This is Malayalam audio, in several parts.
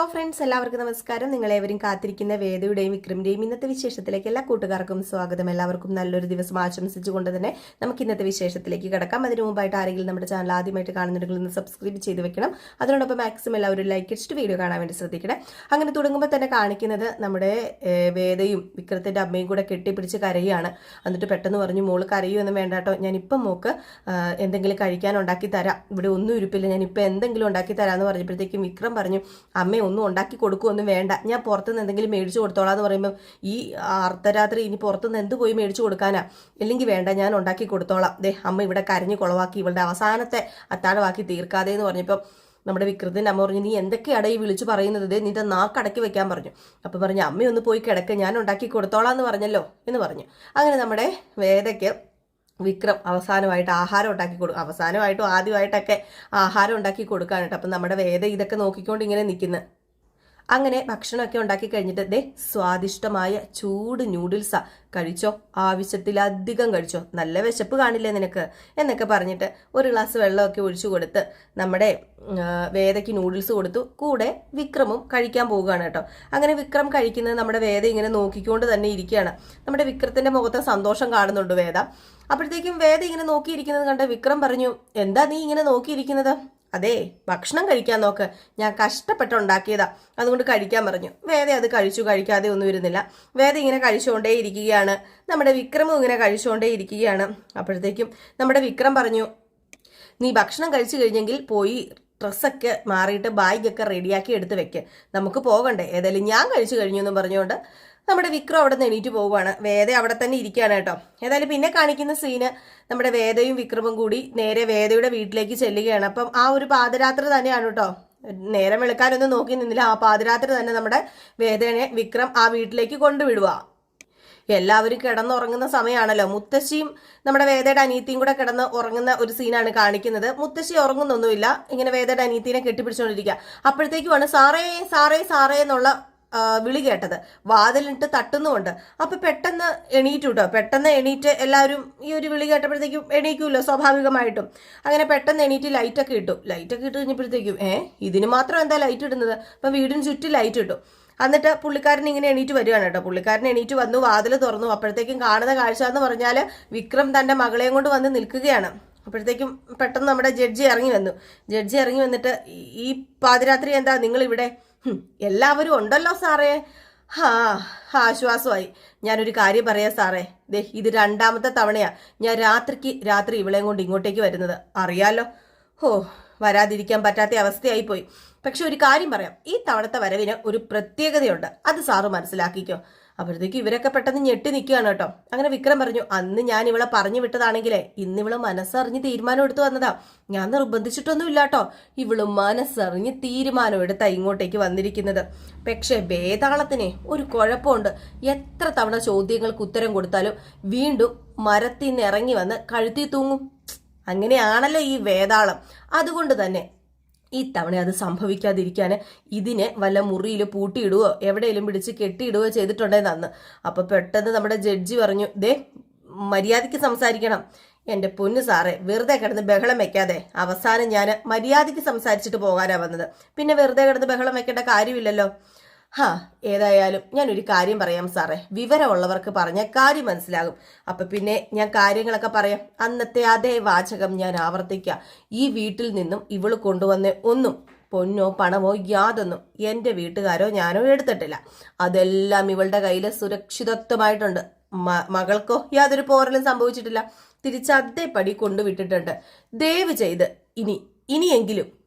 ഹലോ ഫ്രണ്ട്സ് എല്ലാവർക്കും നമസ്കാരം. നിങ്ങളേവരും കാത്തിരിക്കുന്ന വേദയുടെയും വിക്രമിന്റെയും ഇന്നത്തെ വിശേഷത്തിലേക്ക് എല്ലാ കൂട്ടുകാർക്കും സ്വാഗതം. എല്ലാവർക്കും നല്ലൊരു ദിവസം ആശംസിച്ചുകൊണ്ട് തന്നെ നമുക്ക് ഇന്നത്തെ വിശേഷത്തിലേക്ക് കിടക്കാം. അതിനു മുമ്പായിട്ട് ആരെങ്കിലും നമ്മുടെ ചാനൽ ആദ്യമായിട്ട് കാണുന്നുണ്ടെങ്കിൽ ഒന്ന് സബ്സ്ക്രൈബ് ചെയ്ത് വെക്കണം. അതിനോടൊപ്പം മാക്സിമം എല്ലാവരും ലൈക്ക് അടിച്ചിട്ട് വീഡിയോ കാണാൻ വേണ്ടി ശ്രദ്ധിക്കണം. അങ്ങനെ തുടങ്ങുമ്പോൾ തന്നെ കാണിക്കുന്നത് നമ്മുടെ വേദയും വിക്രത്തിന്റെ അമ്മയും കൂടെ കെട്ടിപ്പിടിച്ച് കരയുകയാണ് എന്നിട്ട് പെട്ടെന്ന് പറഞ്ഞു മോൾ കരയുമെന്ന് വേണ്ട കേട്ടോ. ഞാനിപ്പം മോക്ക് എന്തെങ്കിലും കഴിക്കാൻ ഉണ്ടാക്കി തരാം. ഇവിടെ ഒന്നും ഇരിപ്പില്ല. ഞാനിപ്പോൾ എന്തെങ്കിലും ഉണ്ടാക്കി തരാമെന്ന് പറഞ്ഞപ്പോഴത്തേക്കും വിക്രം പറഞ്ഞു അമ്മ ഒന്നും ഉണ്ടാക്കി കൊടുക്കുകയൊന്നും വേണ്ട. ഞാൻ പുറത്തുനിന്ന് എന്തെങ്കിലും മേടിച്ചു കൊടുത്തോളാം എന്ന് പറയുമ്പോൾ ഈ അർദ്ധരാത്രി ഇനി പുറത്തുനിന്ന് എന്ത് പോയി മേടിച്ചു കൊടുക്കാനാ? ഇല്ലെങ്കിൽ വേണ്ട ഞാൻ ഉണ്ടാക്കി കൊടുത്തോളാം. ദേ അമ്മ ഇവിടെ കരഞ്ഞു കുളവാക്കി. ഇവളുടെ അവസാനത്തെ അത്താഴമാക്കി തീർക്കാതെ എന്ന് പറഞ്ഞപ്പോൾ നമ്മുടെ വിക്രത്തിന്റെ അമ്മ പറഞ്ഞു നീ എന്തൊക്കെയാണ് ഈ വിളിച്ചു പറയുന്നത്? ദേ നിന്റെ നാക്കടക്കി വെക്കാൻ പറഞ്ഞു. അപ്പോൾ പറഞ്ഞു അമ്മയൊന്ന് പോയി കിടക്ക്. ഞാൻ ഉണ്ടാക്കി കൊടുത്തോളാം എന്ന് പറഞ്ഞല്ലോ? എന്ന് പറഞ്ഞു. അങ്ങനെ നമ്മുടെ വേദയ്ക്ക് വിക്രം അവസാനമായിട്ട് ആഹാരം ഉണ്ടാക്കി കൊടുക്കും അവസാനമായിട്ടും ആദ്യമായിട്ടൊക്കെ ആഹാരം ഉണ്ടാക്കി കൊടുക്കാനായിട്ട്. അപ്പം നമ്മുടെ വേദ ഇതൊക്കെ നോക്കിക്കൊണ്ട് ഇങ്ങനെ നിൽക്കുന്നു. അങ്ങനെ ഭക്ഷണമൊക്കെ ഉണ്ടാക്കി കഴിഞ്ഞിട്ട് ദേ സ്വാദിഷ്ടമായ ചൂട് ന്യൂഡിൽസാ കഴിച്ചോ? ആവശ്യത്തിലധികം കഴിച്ചോ? നല്ല വിശപ്പ് കാണില്ലേ നിനക്ക്? എന്നൊക്കെ പറഞ്ഞിട്ട് ഒരു ഗ്ലാസ് വെള്ളമൊക്കെ ഒഴിച്ചു കൊടുത്ത് നമ്മുടെ വേദയ്ക്ക് ന്യൂഡിൽസ് കൊടുത്തു. കൂടെ വിക്രമും കഴിക്കാൻ പോവുകയാണ് കേട്ടോ. അങ്ങനെ വിക്രം കഴിക്കുന്നത് നമ്മുടെ വേദ ഇങ്ങനെ നോക്കിക്കൊണ്ട് തന്നെ ഇരിക്കുകയാണ്. നമ്മുടെ വിക്രത്തിന്റെ മുഖത്തെ സന്തോഷം കാണുന്നുണ്ട് വേദ. അപ്പോഴത്തേക്കും വേദ ഇങ്ങനെ നോക്കിയിരിക്കുന്നത് കണ്ട് വിക്രം പറഞ്ഞു എന്താ നീ ഇങ്ങനെ നോക്കിയിരിക്കുന്നത്? അതെ ഭക്ഷണം കഴിക്കാൻ നോക്ക്. ഞാൻ കഷ്ടപ്പെട്ടുണ്ടാക്കിയതാ. അതുകൊണ്ട് കഴിക്കാൻ പറഞ്ഞു. വേദ അത് കഴിച്ചു കഴിക്കാതെ ഒന്നും ഇരുന്നില്ല. വേദ ഇങ്ങനെ കഴിച്ചുകൊണ്ടേ ഇരിക്കുകയാണ്. നമ്മുടെ വിക്രമും ഇങ്ങനെ കഴിച്ചുകൊണ്ടേ ഇരിക്കുകയാണ്. അപ്പോഴത്തേക്കും നമ്മുടെ വിക്രം പറഞ്ഞു നീ ഭക്ഷണം കഴിച്ചു കഴിഞ്ഞെങ്കിൽ പോയി ഡ്രസ്സൊക്കെ മാറിയിട്ട് ബാഗൊക്കെ റെഡിയാക്കി എടുത്ത് വെക്ക്. നമുക്ക് പോകണ്ടേ. ഏതായാലും ഞാൻ കഴിച്ചു കഴിഞ്ഞു എന്നും പറഞ്ഞുകൊണ്ട് നമ്മുടെ വിക്രം അവിടെ നിന്ന് എണീറ്റ് പോവുകയാണ് വേദ അവിടെ തന്നെ ഇരിക്കുകയാണ് കേട്ടോ. ഏതായാലും പിന്നെ കാണിക്കുന്ന സീന് നമ്മുടെ വേദയും വിക്രമും കൂടി നേരെ വേദയുടെ വീട്ടിലേക്ക് ചെല്ലുകയാണ്. അപ്പം ആ ഒരു പാദരാത്രി തന്നെയാണ് കേട്ടോ. നേരം വെളുക്കാനൊന്നും നോക്കി നിന്നില്ല. ആ പാതിരാത്രി തന്നെ നമ്മുടെ വേദനെ വിക്രം ആ വീട്ടിലേക്ക് കൊണ്ടുവിടുക എല്ലാവരും കിടന്നുറങ്ങുന്ന സമയമാണല്ലോ മുത്തശ്ശിയും നമ്മുടെ വേദയുടെ അനീത്തിയും കൂടെ കിടന്ന് ഉറങ്ങുന്ന ഒരു സീനാണ് കാണിക്കുന്നത്. മുത്തശ്ശി ഉറങ്ങുന്നൊന്നുമില്ല. ഇങ്ങനെ വേദയുടെ അനീത്തിനെ കെട്ടിപ്പിടിച്ചുകൊണ്ടിരിക്കുക. അപ്പോഴത്തേക്കുമാണ് സാറേ സാറേ സാറേ എന്നുള്ള വിളി കേട്ടത്. വാതിലിട്ട് തട്ടുന്നുമുണ്ട്. അപ്പൊ പെട്ടെന്ന് എണീറ്റു കേട്ടോ പെട്ടെന്ന് എണീറ്റ് എല്ലാവരും ഈ ഒരു വിളി കേട്ടപ്പോഴത്തേക്കും എണീക്കുമല്ലോ സ്വാഭാവികമായിട്ടും. അങ്ങനെ പെട്ടെന്ന് എണീറ്റ് ലൈറ്റൊക്കെ ഇട്ടു. ലൈറ്റൊക്കെ ഇട്ട് കഴിഞ്ഞപ്പോഴത്തേക്കും ഏ ഇതിന് മാത്രം എന്താ ലൈറ്റ് ഇടുന്നത്? അപ്പൊ വീടിന് ചുറ്റും ലൈറ്റ് ഇട്ടു. എന്നിട്ട് പുള്ളിക്കാരൻ ഇങ്ങനെ എണീറ്റ് വരികയാണ് കേട്ടോ. പുള്ളിക്കാരൻ എണീറ്റ് വന്നു വാതിൽ തുറന്നു. അപ്പോഴത്തേക്കും കാണുന്ന കാഴ്ച എന്ന് പറഞ്ഞാൽ വിക്രം തന്റെ മകളെയും കൊണ്ട് വന്ന് നിൽക്കുകയാണ്. അപ്പോഴത്തേക്കും പെട്ടെന്ന് നമ്മുടെ ജഡ്ജി ഇറങ്ങി വന്നു. ജഡ്ജി ഇറങ്ങി വന്നിട്ട് ഈ- പാതിരാത്രി എന്താ? ഹും, എല്ലാവരും ഉണ്ടല്ലോ സാറേ. ഹാ ആശ്വാസമായി. ഞാനൊരു കാര്യം പറയാം സാറേ. ദേ ഇത് രണ്ടാമത്തെ തവണയാ ഞാൻ രാത്രിക്ക് രാത്രി ഇവളെയും കൊണ്ട് ഇങ്ങോട്ടേക്ക് വരുന്നത്. അറിയാലോ? ഹോ വരാതിരിക്കാൻ പറ്റാത്ത അവസ്ഥയായി പോയി പക്ഷെ ഒരു കാര്യം പറയാം. ഈ തവണത്തെ വരവിന് ഒരു പ്രത്യേകതയുണ്ട്. അത് സാറ് മനസ്സിലാക്കിക്കോ. അപ്പോഴത്തേക്ക് ഇവരൊക്കെ പെട്ടെന്ന് ഞെട്ടി നിൽക്കുകയാണ് കേട്ടോ. അങ്ങനെ വിക്രം പറഞ്ഞു അന്ന് ഞാൻ ഇവളെ പറഞ്ഞു വിട്ടതാണെങ്കിലേ ഇന്ന് ഇവൾ മനസ്സറിഞ്ഞ് തീരുമാനം എടുത്തു വന്നതാ. ഞാൻ നിർബന്ധിച്ചിട്ടൊന്നും ഇല്ലാട്ടോ ഇവൾ മനസ്സറിഞ്ഞ് തീരുമാനം എടുത്താ ഇങ്ങോട്ടേക്ക് വന്നിരിക്കുന്നത്. പക്ഷേ വേതാളത്തിനെ ഒരു കുഴപ്പമുണ്ട്. എത്ര തവണ ചോദ്യങ്ങൾക്ക് ഉത്തരം കൊടുത്താലും വീണ്ടും മരത്തിൽ നിന്ന് ഇറങ്ങി വന്ന് കഴുത്തി തൂങ്ങും. അങ്ങനെയാണല്ലോ ഈ വേതാളം അതുകൊണ്ട് തന്നെ ഈ തവണ അത് സംഭവിക്കാതിരിക്കാൻ ഇതിനെ വല്ല മുറിയിൽ പൂട്ടിയിടുകയോ എവിടെയെങ്കിലും പിടിച്ച് കെട്ടിയിടുകയോ ചെയ്തിട്ടുണ്ടെന്ന് അന്ന് അപ്പോൾ പെട്ടെന്ന് നമ്മുടെ ജഡ്ജി പറഞ്ഞു ദേ മര്യാദയ്ക്ക് സംസാരിക്കണം. എന്റെ പൊന്നു സാറേ വെറുതെ കിടന്ന് ബഹളം വെക്കാതെ അവസാനം ഞാൻ മര്യാദയ്ക്ക് സംസാരിച്ചിട്ട് പോകാനാ വന്നത്. പിന്നെ വെറുതെ കിടന്ന് ബഹളം വെക്കേണ്ട കാര്യമില്ലല്ലോ. ഹാ ഏതായാലും ഞാനൊരു കാര്യം പറയാം സാറേ. വിവരമുള്ളവർക്ക് പറഞ്ഞ കാര്യം മനസ്സിലാകും. അപ്പൊ പിന്നെ ഞാൻ കാര്യങ്ങളൊക്കെ പറയാം. അന്നത്തെ അതേ വാചകം ഞാൻ ആവർത്തിക്കാം. ഈ വീട്ടിൽ നിന്നും ഇവൾ കൊണ്ടുവന്ന ഒന്നും പൊന്നോ പണമോ യാതൊന്നും എന്റെ വീട്ടുകാരോ ഞാനോ എടുത്തിട്ടില്ല. അതെല്ലാം ഇവളുടെ കയ്യിൽ സുരക്ഷിതത്വമായിട്ടുണ്ട്. മകൾക്കോ യാതൊരു പോറലും സംഭവിച്ചിട്ടില്ല. തിരിച്ച് അതേപടി കൊണ്ടുവിട്ടിട്ടുണ്ട്. ദയവ് ചെയ്ത് ഇനി ഇനിയെങ്കിലും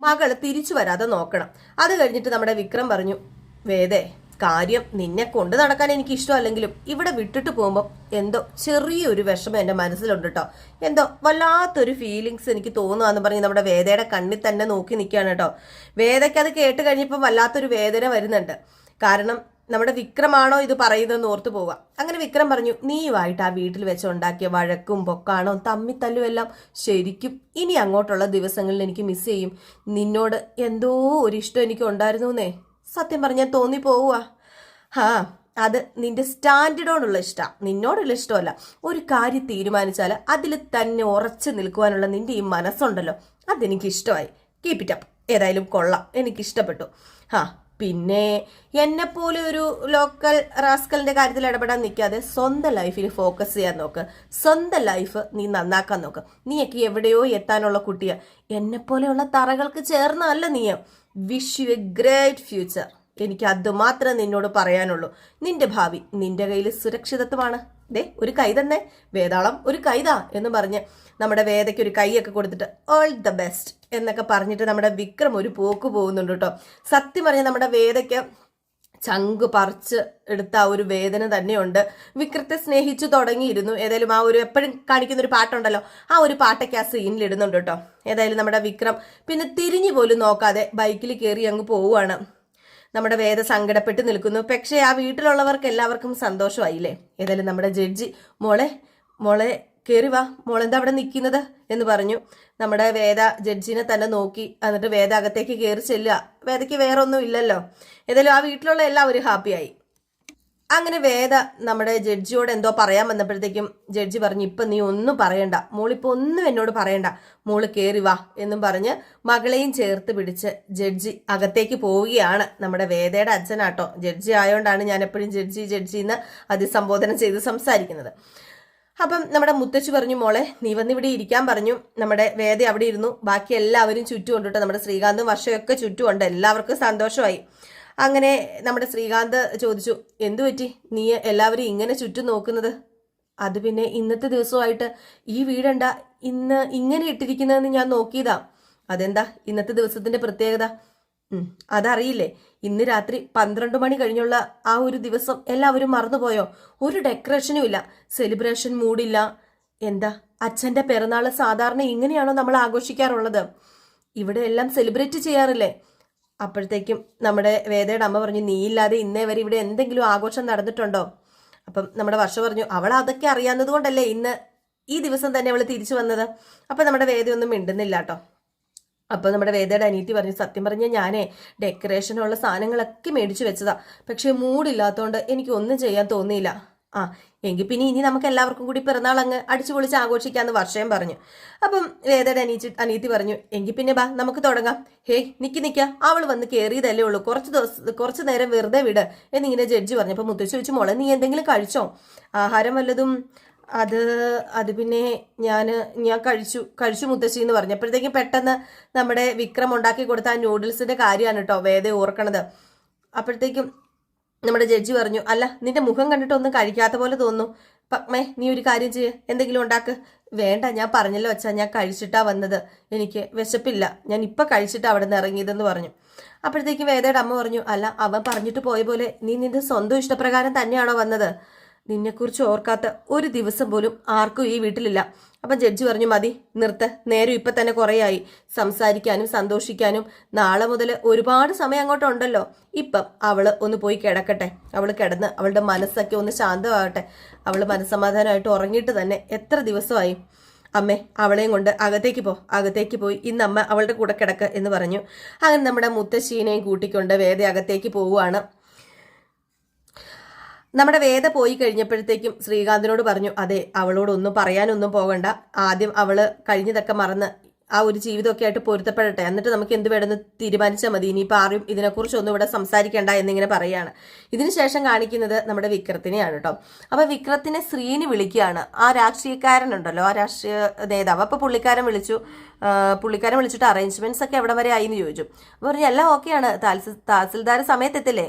മകൾ തിരിച്ചു വരാതെ നോക്കണം. അത് കഴിഞ്ഞിട്ട് നമ്മുടെ വിക്രം പറഞ്ഞു വേദേ കാര്യം നിന്നെ കൊണ്ട് നടക്കാൻ എനിക്ക് ഇഷ്ടമല്ലെങ്കിലും ഇവിടെ വിട്ടിട്ട് പോകുമ്പോൾ എന്തോ ചെറിയൊരു വിഷമം എന്റെ മനസ്സിലുണ്ട് കേട്ടോ എന്തോ വല്ലാത്തൊരു ഫീലിങ്സ് എനിക്ക് തോന്നുകയെന്ന് പറഞ്ഞ് നമ്മുടെ വേദയുടെ കണ്ണിൽ തന്നെ നോക്കി നിൽക്കുകയാണ് കേട്ടോ വേദയ്ക്ക് അത് കേട്ട് കഴിഞ്ഞപ്പോൾ വല്ലാത്തൊരു വേദന വരുന്നുണ്ട്. കാരണം നമ്മുടെ വിക്രമാണോ ഇത് പറയുന്നതെന്ന് ഓർത്തു പോവുക. അങ്ങനെ വിക്രം പറഞ്ഞു നീയുമായിട്ട് ആ വീട്ടിൽ വെച്ച് ഉണ്ടാക്കിയ വഴക്കും പൊക്കാണോ തമ്മിത്തല്ലും എല്ലാം ശരിക്കും ഇനി അങ്ങോട്ടുള്ള ദിവസങ്ങളിൽ എനിക്ക് മിസ് ചെയ്യും. നിന്നോട് എന്തോ ഒരു ഇഷ്ടം എനിക്ക് ഉണ്ടായിരുന്നു എന്നേ സത്യം പറഞ്ഞാൽ തോന്നി പോവുക. ആ അത് നിന്റെ സ്റ്റാൻഡേർഡോടുള്ള ഇഷ്ടമാണ് നിന്നോടുള്ള ഇഷ്ടമല്ല. ഒരു കാര്യം തീരുമാനിച്ചാൽ അതിൽ തന്നെ ഉറച്ചു നിൽക്കുവാനുള്ള നിന്റെ ഈ മനസ്സുണ്ടല്ലോ. അതെനിക്ക് ഇഷ്ടമായി. കീപ് ഇറ്റ് അപ്പ് ഏതായാലും കൊള്ളാം. എനിക്കിഷ്ടപ്പെട്ടു. ഹാ പിന്നെ എന്നെപ്പോലെ ഒരു ലോക്കൽ റാസ്കലിന്റെ കാര്യത്തിൽ ഇടപെടാൻ നിൽക്കാതെ സ്വന്തം ലൈഫിൽ ഫോക്കസ് ചെയ്യാൻ നോക്ക്. സ്വന്തം ലൈഫ് നീ നന്നാക്കാൻ നോക്ക്. നീയൊക്കെ എവിടെയോ എത്താനുള്ള കുട്ടിയാ. എന്നെപ്പോലെയുള്ള തറകൾക്ക് ചേർന്നല്ല നീ wish you a great future എനിക്ക് അതുമാത്രം നിന്നോട് പറയാനുള്ളൂ. നിന്റെ ഭാവി നിന്റെ കയ്യിൽ സുരക്ഷിതത്വമാണ്. ദേ ഒരു കൈ തന്നെ. വേതാളം ഒരു കൈതാ എന്ന് പറഞ്ഞ് നമ്മുടെ വേദയ്ക്ക് ഒരു കൈയൊക്കെ കൊടുത്തിട്ട് ഓൾ ദ ബെസ്റ്റ് എന്നൊക്കെ പറഞ്ഞിട്ട് നമ്മുടെ വിക്രം ഒരു പോക്ക് പോകുന്നുണ്ട് കേട്ടോ. സത്യം പറഞ്ഞാൽ നമ്മുടെ വേദയ്ക്ക് ചങ്ക് പറിച്ച് എടുത്ത ആ ഒരു വേദന തന്നെയുണ്ട്. വിക്രത്തെ സ്നേഹിച്ചു തുടങ്ങിയിരുന്നു. ഏതായാലും ആ ഒരു എപ്പോഴും കാണിക്കുന്ന ഒരു പാട്ടുണ്ടല്ലോ ആ ഒരു പാട്ടൊക്കെ ആ സീനിൽ ഇടുന്നുണ്ട് കേട്ടോ. ഏതായാലും നമ്മുടെ വിക്രം പിന്നെ തിരിഞ്ഞു പോലും നോക്കാതെ ബൈക്കിൽ കയറി അങ്ങ് പോവുകയാണ്. നമ്മുടെ വേദ സങ്കടപ്പെട്ട് നിൽക്കുന്നു. പക്ഷേ ആ വീട്ടിലുള്ളവർക്ക് എല്ലാവർക്കും സന്തോഷമായില്ലേ? ഏതായാലും നമ്മുടെ ജഡ്ജി മോളെ മോളെ കയറി വാ. മോളെന്താ അവിടെ നിൽക്കുന്നത്? എന്ന് പറഞ്ഞു. നമ്മുടെ വേദ ജഡ്ജിനെ തന്നെ നോക്കി. എന്നിട്ട് വേദ അകത്തേക്ക് കയറി ചെല്ലുക. വേദയ്ക്ക് വേറെ ഒന്നും ഇല്ലല്ലോ. ഏതായാലും ആ വീട്ടിലുള്ള എല്ലാവരും ഹാപ്പിയായി. അങ്ങനെ വേദ നമ്മുടെ ജഡ്ജിയോട് എന്തോ പറയാൻ വന്നപ്പോഴത്തേക്കും ജഡ്ജി പറഞ്ഞു ഇപ്പം നീ ഒന്നും പറയണ്ട. മോളിപ്പോൾ ഒന്നും എന്നോട് പറയണ്ട. മോൾ കയറി വാ എന്നും പറഞ്ഞ് മകളെയും ചേർത്ത് പിടിച്ച് ജഡ്ജി അകത്തേക്ക് പോവുകയാണ് നമ്മുടെ വേദയുടെ അച്ഛനാട്ടോ. ജഡ്ജി ആയതുകൊണ്ടാണ് ഞാൻ എപ്പോഴും ജഡ്ജി ജഡ്ജി എന്ന് അതിസംബോധന ചെയ്ത് സംസാരിക്കുന്നത്. അപ്പം നമ്മുടെ മുത്തച്ഛി പറഞ്ഞു മോളെ നീ വന്നിവിടെ ഇരിക്കാൻ പറഞ്ഞു. നമ്മുടെ വേദ അവിടെ ഇരുന്നു. ബാക്കി എല്ലാവരും ചുറ്റുമുണ്ട് കേട്ടോ നമ്മുടെ ശ്രീകാന്തും വർഷയൊക്കെ ചുറ്റുമുണ്ട് എല്ലാവർക്കും സന്തോഷമായി. അങ്ങനെ നമ്മുടെ ശ്രീകാന്ത് ചോദിച്ചു എന്തു പറ്റി? നീ എല്ലാവരും ഇങ്ങനെ ചുറ്റും നോക്കുന്നത്? അത് പിന്നെ ഇന്നത്തെ ദിവസമായിട്ട് ഈ വീടണ്ട ഇന്ന് ഇങ്ങനെ ഇട്ടിരിക്കുന്നതെന്ന് ഞാൻ നോക്കിയതാ. അതെന്താ ഇന്നത്തെ ദിവസത്തിന്റെ പ്രത്യേകത? അതറിയില്ലേ. ഇന്ന് രാത്രി പന്ത്രണ്ട് മണി കഴിഞ്ഞുള്ള ആ ഒരു ദിവസം എല്ലാവരും മറന്നുപോയോ? ഒരു ഡെക്കറേഷനും ഇല്ല. സെലിബ്രേഷൻ മൂഡില്ല എന്താ അച്ഛന്റെ പിറന്നാൾ സാധാരണ ഇങ്ങനെയാണോ നമ്മൾ ആഘോഷിക്കാറുള്ളത്? ഇവിടെ എല്ലാം സെലിബ്രേറ്റ് ചെയ്യാറില്ലേ? അപ്പോഴത്തേക്കും നമ്മുടെ വേദയുടെ അമ്മ പറഞ്ഞു നീ ഇല്ലാതെ ഇന്നേ വരെ ഇവിടെ എന്തെങ്കിലും ആഘോഷം നടന്നിട്ടുണ്ടോ? അപ്പം നമ്മുടെ വർഷ പറഞ്ഞു അവൾ അതൊക്കെ അറിയാവുന്നത് കൊണ്ടല്ലേ ഇന്ന് ഈ ദിവസം തന്നെ അവൾ തിരിച്ചു വന്നത്? അപ്പം നമ്മുടെ വേദയൊന്നും മിണ്ടുന്നില്ല കേട്ടോ. അപ്പോൾ നമ്മുടെ വേദയുടെ അനീറ്റി പറഞ്ഞു സത്യം പറഞ്ഞാൽ ഞാനേ ഡെക്കറേഷനുള്ള സാധനങ്ങളൊക്കെ മേടിച്ചു വെച്ചതാ. പക്ഷേ മൂടില്ലാത്തതുകൊണ്ട് എനിക്ക് ഒന്നും ചെയ്യാൻ തോന്നിയില്ല. ആ എങ്കിൽ പിന്നെ ഇനി നമുക്ക് എല്ലാവർക്കും കൂടി പിറന്നാൾ അങ്ങ് അടിച്ചു പൊളിച്ച് ആഘോഷിക്കാന്ന് വർഷയും പറഞ്ഞു. അപ്പം വേദയുടെ അനീച്ചി അനീതി പറഞ്ഞു എങ്കിൽ പിന്നെ ബാ നമുക്ക് തുടങ്ങാം. ഹേയ് നിക്ക് നിക്ക അവൾ വന്ന് കയറിയതല്ലേ ഉള്ളൂ. കുറച്ച് ദിവസം കുറച്ച് നേരം വെറുതെ വിട് എന്നിങ്ങനെ ജഡ്ജി പറഞ്ഞു. അപ്പം മുത്തശ്ശി വെച്ച് മോളെ നീ എന്തെങ്കിലും കഴിച്ചോ? ആഹാരം വല്ലതും അത് അത് പിന്നെ ഞാൻ ഞാൻ കഴിച്ചു കഴിച്ചു മുത്തശ്ശി എന്ന് പറഞ്ഞപ്പോഴത്തേക്കും പെട്ടെന്ന് നമ്മുടെ വിക്രം ഉണ്ടാക്കി കൊടുത്ത ആ നൂഡിൽസിന്റെ കാര്യമാണ് കേട്ടോ വേദ ഓർക്കണത്. അപ്പോഴത്തേക്കും നമ്മുടെ ജഡ്ജി പറഞ്ഞു അല്ല നിന്റെ മുഖം കണ്ടിട്ടൊന്നും കഴിക്കാത്ത പോലെ തോന്നുന്നു. പക്മേ നീ ഒരു കാര്യം ചെയ്യ് എന്തെങ്കിലും ഉണ്ടാക്ക്. വേണ്ട ഞാൻ പറഞ്ഞല്ലോ അച്ഛാ ഞാൻ കഴിച്ചിട്ടാ വന്നത്. എനിക്ക് വിശപ്പില്ല. ഞാൻ ഇപ്പൊ കഴിച്ചിട്ട് അവിടെ നിന്ന് ഇറങ്ങിയതെന്ന് പറഞ്ഞു. അപ്പോഴത്തേക്കും വേദയുടെ അമ്മ പറഞ്ഞു അല്ല അവൻ പറഞ്ഞിട്ട് പോയ പോലെ നീ നിന്റെ സ്വന്തം ഇഷ്ടപ്രകാരം തന്നെയാണോ വന്നത്? നിന്നെക്കുറിച്ച് ഓർക്കാത്ത ഒരു ദിവസം പോലും ആർക്കും ഈ വീട്ടിലില്ല. അപ്പം ജഡ്ജി പറഞ്ഞു മതി നിർത്ത്. നേരം ഇപ്പം തന്നെ കുറേയായി. സംസാരിക്കാനും സന്തോഷിക്കാനും. നാളെ മുതൽ ഒരുപാട് സമയം അങ്ങോട്ടുണ്ടല്ലോ ഇപ്പം അവൾ ഒന്ന് പോയി കിടക്കട്ടെ. അവൾ കിടന്ന് അവളുടെ മനസ്സൊക്കെ ഒന്ന് ശാന്തമാകട്ടെ. അവൾ മനസ്സമാധാനമായിട്ട് ഉറങ്ങിയിട്ട് തന്നെ എത്ര ദിവസമായി? അമ്മേ അവളെയും കൊണ്ട് അകത്തേക്ക് പോ. അകത്തേക്ക് പോയി. ഇന്ന് അമ്മ അവളുടെ കൂടെ കിടക്ക് എന്ന് പറഞ്ഞു. അങ്ങനെ നമ്മുടെ മുത്തശ്ശീനെയും കൂട്ടിക്കൊണ്ട് വേദ അകത്തേക്ക് പോവുകയാണ്. നമ്മുടെ വേദ പോയി കഴിഞ്ഞപ്പോഴത്തേക്കും ശ്രീകാന്തിനോട് പറഞ്ഞു അതെ അവളോടൊന്നും പറയാനൊന്നും പോകണ്ട. ആദ്യം അവൾ കഴിഞ്ഞതൊക്കെ മറന്ന് ആ ഒരു ജീവിതമൊക്കെ ആയിട്ട് പൊരുത്തപ്പെടട്ടെ. എന്നിട്ട് നമുക്ക് എന്ത് വേണമെന്ന് തീരുമാനിച്ചാൽ മതി. ഇനിയിപ്പോൾ ആരും ഇതിനെക്കുറിച്ചൊന്നും ഇവിടെ സംസാരിക്കേണ്ട എന്നിങ്ങനെ പറയുകയാണ് ഇതിനുശേഷം കാണിക്കുന്നത് നമ്മുടെ വിക്രത്തിനെയാണ് കേട്ടോ അപ്പോൾ വിക്രത്തിനെ ശ്രീനി വിളിക്കുകയാണ്. ആ രാഷ്ട്രീയക്കാരനുണ്ടല്ലോ. ആ രാഷ്ട്രീയ നേതാവ്. അപ്പോൾ പുള്ളിക്കാരൻ വിളിച്ചു. പുള്ളിക്കാരൻ വിളിച്ചിട്ട് അറേഞ്ച്മെന്റ്സ് ഒക്കെ എവിടെ വരെ ആയി എന്ന് ചോദിച്ചു. അപ്പോൾ പറഞ്ഞു എല്ലാം ഓക്കെയാണ്. തഹസിൽദാർ സമയത്തെത്തില്ലേ?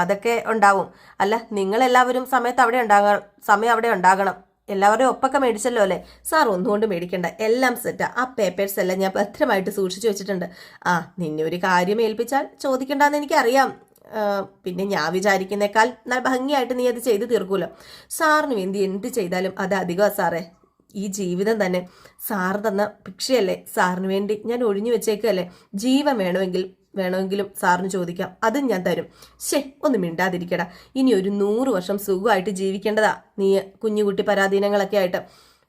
അതൊക്കെ ഉണ്ടാവും. അല്ല നിങ്ങളെല്ലാവരും സമയത്ത് അവിടെ ഉണ്ടാകണം സമയം അവിടെ ഉണ്ടാകണം. എല്ലാവരുടെയും ഒപ്പൊക്കെ മേടിച്ചല്ലോ അല്ലേ? സാർ ഒന്നുകൊണ്ട് മേടിക്കണ്ട. എല്ലാം സെറ്റാ ആ. പേപ്പേഴ്സ് എല്ലാം ഞാൻ ഭദ്രമായിട്ട് സൂക്ഷിച്ചു വെച്ചിട്ടുണ്ട്. ആ നിന്നെ ഒരു കാര്യം ഏൽപ്പിച്ചാൽ ചോദിക്കണ്ടെന്ന് എനിക്കറിയാം. പിന്നെ ഞാൻ വിചാരിക്കുന്നേക്കാൾ നല്ല ഭംഗിയായിട്ട് നീ അത് ചെയ്തു തീർക്കൂലോ? സാറിന് വേണ്ടി എന്ത് ചെയ്താലും അത് അധികമാണ് സാറേ. ഈ ജീവിതം തന്നെ സാർ തന്ന ഭിക്ഷയല്ലേ? സാറിന് വേണ്ടി ഞാൻ ഒഴിഞ്ഞു വെച്ചേക്കല്ലേ? ജീവൻ വേണമെങ്കിൽ വേണമെങ്കിലും സാറിന് ചോദിക്കാം. അതും ഞാൻ തരും. ശേ ഒന്ന് മിണ്ടാതിരിക്കടാ. ഇനി ഒരു നൂറ് വർഷം സുഖമായിട്ട് ജീവിക്കേണ്ടതാ. നീ കുഞ്ഞുകുട്ടി പരാധീനങ്ങളൊക്കെ ആയിട്ട്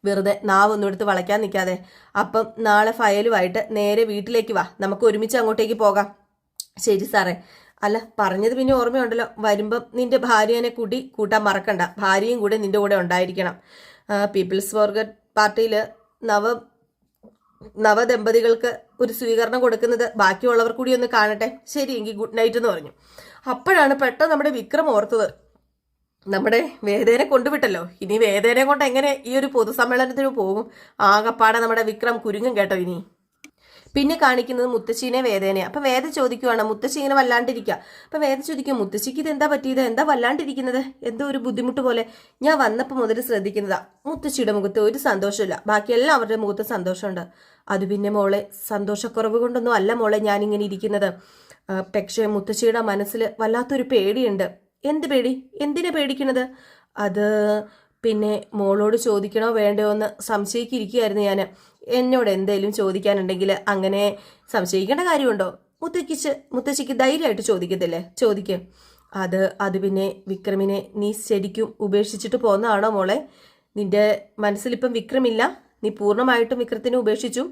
വെറുതെ നാവൊന്നും എടുത്ത് വളയ്ക്കാൻ നിൽക്കാതെ. അപ്പം നാളെ ഫയലുമായിട്ട് നേരെ വീട്ടിലേക്ക് വാ. നമുക്ക് ഒരുമിച്ച് അങ്ങോട്ടേക്ക് പോകാം. ശരി സാറേ. അല്ല പറഞ്ഞത് പിന്നെ ഓർമ്മയുണ്ടല്ലോ. വരുമ്പം നിന്റെ ഭാര്യനെ കൂട്ടി കൂട്ടാൻ മറക്കണ്ട. ഭാര്യയും കൂടെ നിന്റെ കൂടെ ഉണ്ടായിരിക്കണം. പീപ്പിൾസ് ഫോർഗഡ് പാർട്ടിയിൽ നവ നവദമ്പതികൾക്ക് ഒരു സ്വീകരണം കൊടുക്കുന്നത് ബാക്കിയുള്ളവർ കൂടി ഒന്ന് കാണട്ടെ. ശരി എങ്കിൽ ഗുഡ് നൈറ്റ് എന്ന് പറഞ്ഞു. അപ്പോഴാണ് പെട്ടെന്ന് നമ്മുടെ വിക്രം ഓർത്തത്. നമ്മുടെ വേദേനെ കൊണ്ടുവിട്ടല്ലോ. ഇനി വേദേനെ കൊണ്ട് എങ്ങനെ ഈ ഒരു പൊതുസമ്മേളനത്തിന് പോകും? ആകപ്പാടെ നമ്മുടെ വിക്രം കുരുങ്ങും കേട്ടോ ഇനി. പിന്നെ കാണിക്കുന്നത് മുത്തശ്ശീനെ വേദനയാണ് അപ്പൊ വേദ ചോദിക്കുവാണ് മുത്തശ്ശി ഇങ്ങനെ വല്ലാണ്ടിരിക്കുക അപ്പൊ വേദ ചോദിക്കും മുത്തശ്ശിക്ക് ഇത് എന്താ പറ്റിയത്? എന്താ വല്ലാണ്ടിരിക്കുന്നത്? എന്തോ ഒരു ബുദ്ധിമുട്ട് പോലെ. ഞാൻ വന്നപ്പോൾ മുതൽ ശ്രദ്ധിക്കുന്നതാ. മുത്തശ്ശിയുടെ മുഖത്ത് ഒരു സന്തോഷമില്ല ബാക്കി എല്ലാവരുടെ മുഖത്ത് സന്തോഷമുണ്ട്. അത് പിന്നെ മോളെ സന്തോഷക്കുറവ് കൊണ്ടൊന്നും അല്ല മോളെ ഞാനിങ്ങനെ ഇരിക്കുന്നത്. പക്ഷേ മുത്തശ്ശിയുടെ മനസ്സിൽ വല്ലാത്തൊരു പേടിയുണ്ട്. എന്ത് പേടി? എന്തിനാ പേടിക്കണത്? അത് പിന്നെ മോളോട് ചോദിക്കണോ വേണ്ടയോ എന്ന് സംശയിക്കിരിക്കുകയായിരുന്നു ഞാൻ എന്നോട് എന്തെങ്കിലും ചോദിക്കാനുണ്ടെങ്കിൽ അങ്ങനെ സംശയിക്കേണ്ട കാര്യമുണ്ടോ? മുത്തശ്ശിക്ക് മുത്തശ്ശിക്ക് ധൈര്യമായിട്ട് ചോദിക്കത്തില്ലേ? ചോദിക്കും. അത് അത് പിന്നെ വിക്രമിനെ നീ ശരിക്കും ഉപേക്ഷിച്ചിട്ട് പോന്നതാണോ മോളെ? നിന്റെ മനസ്സിലിപ്പം വിക്രമില്ല? നീ പൂർണമായിട്ടും വിക്രത്തിനെ ഉപേക്ഷിച്ചു?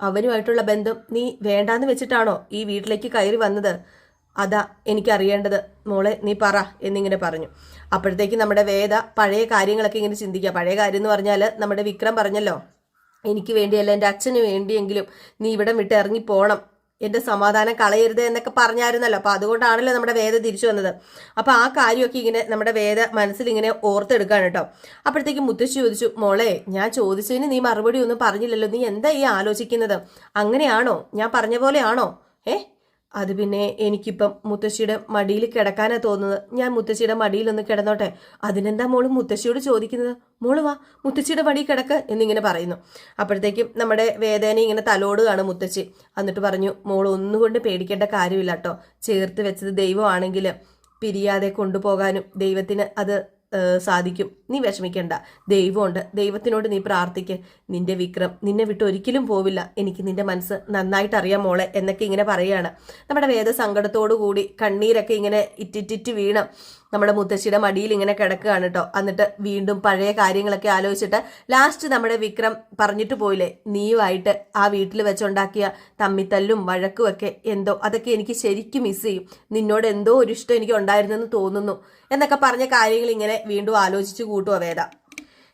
അവനുമായിട്ടുള്ള ബന്ധം നീ വേണ്ടാന്ന് വെച്ചിട്ടാണോ ഈ വീട്ടിലേക്ക് കയറി വന്നത്? അതാ എനിക്കറിയേണ്ടത്. മോളെ നീ പറ എന്നിങ്ങനെ പറഞ്ഞു. അപ്പോഴത്തേക്ക് നമ്മുടെ വേദ പഴയ കാര്യങ്ങളൊക്കെ ഇങ്ങനെ ചിന്തിക്കുക. പഴയ കാര്യം എന്ന് പറഞ്ഞാൽ നമ്മുടെ വിക്രം പറഞ്ഞല്ലോ എനിക്ക് വേണ്ടിയല്ല എന്റെ അച്ഛന് വേണ്ടിയെങ്കിലും നീ ഇവിടെ വിട്ട് ഇറങ്ങി പോണം. എന്റെ സമാധാനം കളയരുത് എന്നൊക്കെ പറഞ്ഞായിരുന്നല്ലോ. അപ്പോൾ അതുകൊണ്ടാണല്ലോ നമ്മുടെ വേദ തിരിച്ചു വന്നത്. അപ്പോൾ ആ കാര്യമൊക്കെ ഇങ്ങനെ നമ്മുടെ വേദ മനസ്സിൽ ഇങ്ങനെ ഓർത്തെടുക്കാണ് കേട്ടോ. അപ്പോഴത്തേക്ക് മുത്തശ്ശി ചോദിച്ചു മോളെ ഞാൻ ചോദിച്ചതിന് നീ മറുപടി ഒന്നും പറഞ്ഞില്ലല്ലോ. നീ എന്താ ഈ ആലോചിക്കുന്നത്? അങ്ങനെയാണോ? ഞാൻ പറഞ്ഞ പോലെയാണോ? ഏ? അത് പിന്നെ എനിക്കിപ്പം മുത്തശ്ശിയുടെ മടിയിൽ കിടക്കാനാ തോന്നുന്നത്. ഞാൻ മുത്തശ്ശിയുടെ മടിയിൽ ഒന്ന് കിടന്നോട്ടെ. അതിനെന്താ മോൾ മുത്തശ്ശിയോട് ചോദിക്കുന്നത്? മോൾ വാ മുത്തശ്ശിയുടെ മടി കിടക്ക് എന്നിങ്ങനെ പറയുന്നു. അപ്പോഴത്തേക്കും നമ്മുടെ വേദന ഇങ്ങനെ തലോടുകയാണ് മുത്തശ്ശി. എന്നിട്ട് പറഞ്ഞു മോൾ ഒന്നുകൊണ്ട് പേടിക്കേണ്ട കാര്യമില്ല കേട്ടോ ചേർത്ത് വെച്ചത് ദൈവമാണെങ്കിൽ പിരിയാതെ കൊണ്ടുപോകാനും ദൈവത്തിന് അത് സാധിക്കും. നീ വിഷമിക്കേണ്ട. ദൈവമുണ്ട്. ദൈവത്തിനോട് നീ പ്രാർത്ഥിക്ക്. നിന്റെ വിക്രം നിന്നെ വിട്ട് ഒരിക്കലും പോവില്ല. എനിക്ക് നിന്റെ മനസ്സ് നന്നായിട്ട് അറിയാം മോളെ എന്നൊക്കെ ഇങ്ങനെ പറയുകയാണ് നമ്മുടെ വേദ സങ്കടത്തോടു കൂടി കണ്ണീരൊക്കെ ഇങ്ങനെ ഇറ്റിറ്റിറ്റ് വീണം. നമ്മുടെ മുത്തശ്ശിയുടെ മടിയിൽ ഇങ്ങനെ കിടക്കുകയാണ് കേട്ടോ. എന്നിട്ട് വീണ്ടും പഴയ കാര്യങ്ങളൊക്കെ ആലോചിച്ചിട്ട് ലാസ്റ്റ് നമ്മുടെ വിക്രം പറഞ്ഞിട്ട് പോയില്ലേ? നീയുമായിട്ട് ആ വീട്ടിൽ വെച്ചുണ്ടാക്കിയ തമ്മിത്തല്ലും വഴക്കും ഒക്കെ എന്തോ അതൊക്കെ എനിക്ക് ശരിക്കും മിസ് ചെയ്യും. നിന്നോട് എന്തോ ഒരു ഇഷ്ടം എനിക്ക് ഉണ്ടായിരുന്നെന്ന് തോന്നുന്നു. എന്നൊക്കെ പറഞ്ഞ കാര്യങ്ങൾ ഇങ്ങനെ വീണ്ടും ആലോചിച്ച് കൂട്ടുക വേദ.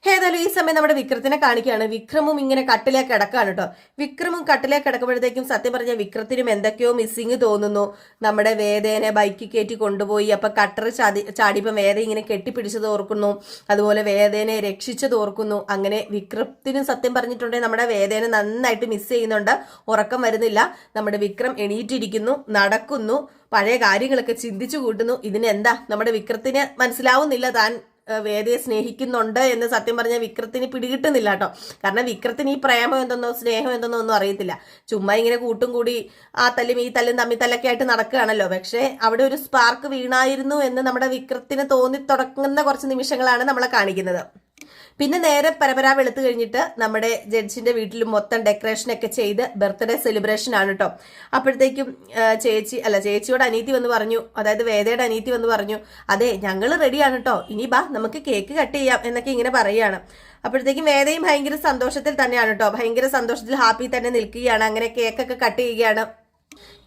ഏതായാലും ഈ സമയം നമ്മുടെ വിക്രത്തിനെ കാണിക്കുകയാണ്. വിക്രമും ഇങ്ങനെ കട്ടിലേക്ക് കിടക്കാണ് കേട്ടോ വിക്രമും കട്ടിലേക്ക് കിടക്കുമ്പോഴത്തേക്കും സത്യം പറഞ്ഞ വിക്രത്തിനും എന്തൊക്കെയോ മിസ്സിങ് തോന്നുന്നു. നമ്മുടെ വേദേനെ ബൈക്കിൽ കയറ്റി കൊണ്ടുപോയി. അപ്പൊ കട്ടർ ചാടി ചാടിയപ്പം വേദ ഇങ്ങനെ കെട്ടിപ്പിടിച്ചത് ഓർക്കുന്നു. അതുപോലെ വേദേനെ രക്ഷിച്ചത് ഓർക്കുന്നു. അങ്ങനെ വിക്രത്തിനും സത്യം പറഞ്ഞിട്ടുണ്ടെങ്കിൽ നമ്മുടെ വേദേനെ നന്നായിട്ട് മിസ് ചെയ്യുന്നുണ്ട്. ഉറക്കം വരുന്നില്ല. നമ്മുടെ വിക്രം എണീറ്റിരിക്കുന്നു നടക്കുന്നു. പഴയ കാര്യങ്ങളൊക്കെ ചിന്തിച്ചു കൂട്ടുന്നു. ഇതിനെന്താ? നമ്മുടെ വിക്രത്തിന് മനസ്സിലാവുന്നില്ല. താൻ വേദയെ സ്നേഹിക്കുന്നുണ്ട് എന്ന് സത്യം പറഞ്ഞാൽ വിക്രത്തിന് പിടികിട്ടുന്നില്ല കേട്ടോ. കാരണം വിക്രത്തിന് ഈ പ്രേമം എന്തെന്നോ സ്നേഹം എന്തെന്നോ ഒന്നും അറിയത്തില്ല. ചുമ്മാ ഇങ്ങനെ കൂട്ടും കൂടി ആ തല്ലും ഈ തല്ലും തമ്മി തല്ലൊക്കെ ആയിട്ട് നടക്കുകയാണല്ലോ. പക്ഷേ അവിടെ ഒരു സ്പാർക്ക് വീണായിരുന്നു എന്ന് നമ്മുടെ വിക്രത്തിന് തോന്നി തുടങ്ങുന്ന കുറച്ച് നിമിഷങ്ങളാണ് നമ്മളെ കാണിക്കുന്നത്. പിന്നെ നേരെ പരപരാ വെളുത്ത് കഴിഞ്ഞിട്ട് നമ്മുടെ ജഡ്ജിന്റെ വീട്ടിൽ മൊത്തം ഡെക്കറേഷൻ ഒക്കെ ചെയ്ത് ബർത്ത്ഡേ സെലിബ്രേഷൻ ആണ് കേട്ടോ അപ്പോഴത്തേക്കും ചേച്ചി അല്ല ചേച്ചിയോട് അനീതി വന്ന് പറഞ്ഞു അതായത് വേദയുടെ അനീതി വന്ന് പറഞ്ഞു അതെ ഞങ്ങൾ റെഡിയാണ് കേട്ടോ ഇനി ബാ നമുക്ക് കേക്ക് കട്ട് ചെയ്യാം എന്നൊക്കെ ഇങ്ങനെ പറയുകയാണ്. അപ്പോഴത്തേക്കും വേദയും ഭയങ്കര സന്തോഷത്തിൽ തന്നെയാണ് കേട്ടോ ഭയങ്കര സന്തോഷത്തിൽ ഹാപ്പി തന്നെ നിൽക്കുകയാണ്. അങ്ങനെ കേക്കൊക്കെ കട്ട് ചെയ്യുകയാണ്.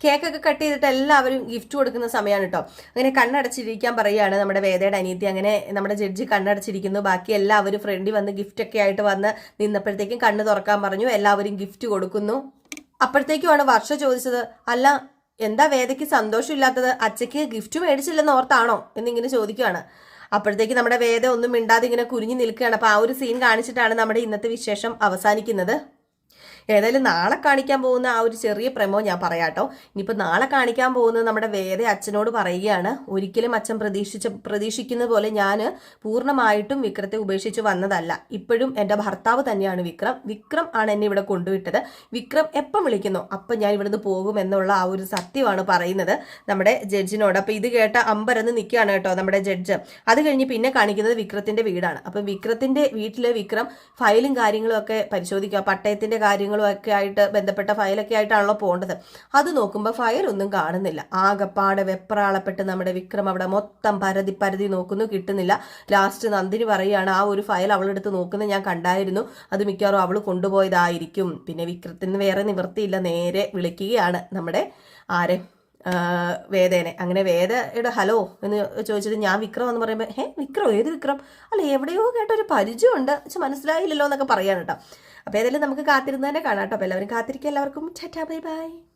കേക്കൊക്കെ കട്ട് ചെയ്തിട്ട് എല്ലാവരും ഗിഫ്റ്റ് കൊടുക്കുന്ന സമയമാണ് കേട്ടോ അങ്ങനെ കണ്ണടച്ചിരിക്കാൻ പറയുകയാണ് നമ്മുടെ വേദയുടെ അനീതി. അങ്ങനെ നമ്മുടെ ജഡ്ജി കണ്ണടച്ചിരിക്കുന്നു. ബാക്കി എല്ലാവരും ഫ്രണ്ടിൽ വന്ന് ഗിഫ്റ്റ് ഒക്കെ ആയിട്ട് വന്ന് നിന്നപ്പോഴത്തേക്കും കണ്ണ് തുറക്കാൻ പറഞ്ഞു. എല്ലാവരും ഗിഫ്റ്റ് കൊടുക്കുന്നു. അപ്പോഴത്തേക്കുമാണ് വർഷ ചോദിച്ചത് അല്ല എന്താ വേദയ്ക്ക് സന്തോഷമില്ലാത്തത്? അച്ഛയ്ക്ക് ഗിഫ്റ്റ് മേടിച്ചില്ലെന്ന് ഓർത്താണോ? എന്നിങ്ങനെ ചോദിക്കുകയാണ് അപ്പോഴത്തേക്ക് നമ്മുടെ വേദ ഒന്നും മിണ്ടാതെ ഇങ്ങനെ കുനിഞ്ഞു നിൽക്കുകയാണ്. അപ്പോൾ ആ ഒരു സീൻ കാണിച്ചിട്ടാണ് നമ്മുടെ ഇന്നത്തെ വിശേഷം അവസാനിക്കുന്നത്. ഏതായാലും നാളെ കാണിക്കാൻ പോകുന്ന ആ ഒരു ചെറിയ പ്രമോ ഞാൻ പറയാട്ടോ. ഇനിയിപ്പോൾ നാളെ കാണിക്കാൻ പോകുന്നത് നമ്മുടെ വേദ അച്ഛനോട് പറയുകയാണ്. ഒരിക്കലും അച്ഛൻ പ്രതീക്ഷിച്ച പ്രതീക്ഷിക്കുന്ന പോലെ ഞാൻ പൂർണമായിട്ടും വിക്രത്തെ ഉപേക്ഷിച്ച് വന്നതല്ല. ഇപ്പോഴും എന്റെ ഭർത്താവ് തന്നെയാണ് വിക്രം. വിക്രം ആണ് എന്നെ ഇവിടെ കൊണ്ടുവിട്ടത്. വിക്രം എപ്പം വിളിക്കുന്നു? അപ്പം ഞാൻ ഇവിടുന്ന് പോകും എന്നുള്ള ആ ഒരു സത്യമാണ് പറയുന്നത് നമ്മുടെ ജഡ്ജിനോട്. അപ്പം ഇത് കേട്ട അമ്പരന്ന് നിൽക്കുകയാണ് കേട്ടോ നമ്മുടെ ജഡ്ജ്. അത് കഴിഞ്ഞ് പിന്നെ കാണിക്കുന്നത് വിക്രത്തിന്റെ വീടാണ്. അപ്പം വിക്രത്തിന്റെ വീട്ടിൽ വിക്രം ഫയലും കാര്യങ്ങളും ഒക്കെ പരിശോധിക്കുക പട്ടയത്തിന്റെ കാര്യങ്ങളും ഒക്കെ ആയിട്ട് ബന്ധപ്പെട്ട ഫയലൊക്കെ ആയിട്ടാണല്ലോ പോകേണ്ടത് അത് നോക്കുമ്പോൾ ഫയലൊന്നും കാണുന്നില്ല. ആകെപ്പാടെ വെപ്രാളപ്പെട്ട് നമ്മുടെ വിക്രം അവിടെ മൊത്തം പരതി പരതി നോക്കുന്നു കിട്ടുന്നില്ല. ലാസ്റ്റ് നന്ദിനി പറയുകയാണ് ആ ഒരു ഫയൽ അവളെടുത്ത് നോക്കുന്നത് ഞാൻ കണ്ടായിരുന്നു. അത് മിക്കവാറും അവൾ കൊണ്ടുപോയതായിരിക്കും. പിന്നെ വിക്രത്തിന് വേറെ നിവൃത്തിയില്ല. നേരെ വിളിക്കുകയാണ് നമ്മുടെ ആരെ? വേദേനെ. അങ്ങനെ വേദയുടെ ഹലോ എന്ന് ചോദിച്ചിട്ട് ഞാൻ വിക്രം എന്ന് പറയുമ്പോൾ ഹേ വിക്രം? ഏത് വിക്രം? അല്ല എവിടെയോ കേട്ടൊരു പരിചയമുണ്ട്. പക്ഷെ മനസ്സിലായില്ലല്ലോ എന്നൊക്കെ പറയാൻ അപ്പോൾ ഏതായാലും നമുക്ക് കാത്തിരുന്ന് തന്നെ കാണാം കേട്ടോ. അപ്പോൾ എല്ലാവരും കാത്തിരിക്കുക. എല്ലാവർക്കും ടാറ്റാ ബൈ ബൈ.